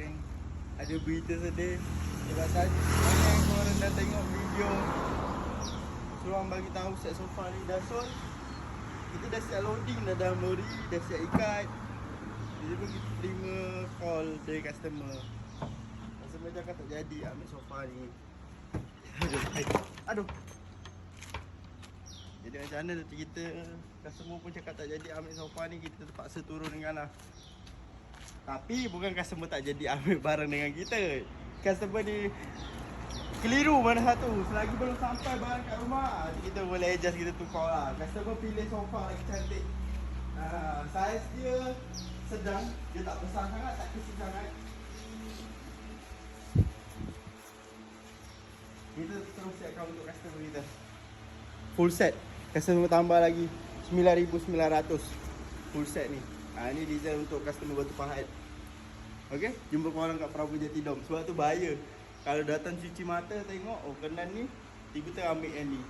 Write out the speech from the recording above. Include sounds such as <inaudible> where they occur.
geng. Ada berita sedih. Sebab tadi banyak korang dah tengok video. Suruh bagi tahu set sofa ni dah sold Kita dah siap loading dah dalam lori Dah siap ikat. Jadi pun kita terima call dari customer. Customer cakap tak jadi ambil sofa ni. Aduh, <laughs> aduh jadi macam mana kita Customer pun cakap tak jadi ambil sofa ni Kita terpaksa turun dengan lah Tapi bukan customer tak jadi ambil <laughs> barang dengan kita. Customer ni Keliru mana satu. Selagi belum sampai barang kat rumah Jadi kita boleh adjust kita tukar lah. Customer pilih sofa lagi cantik. Uh, Saiz dia sedang. Dia tak besar sangat tak kecil sangat. Kita terus siapkan untuk customer kita. Full set. Customer tambah lagi 9,900 Full set ni ha, Ni design untuk customer batu pahat. Okay Jumpa korang kat Prabu Jatidom Sebab tu bahaya. Kalau datang cuci mata tengok Oh kenan ni Tiba-tiba ambil yang ni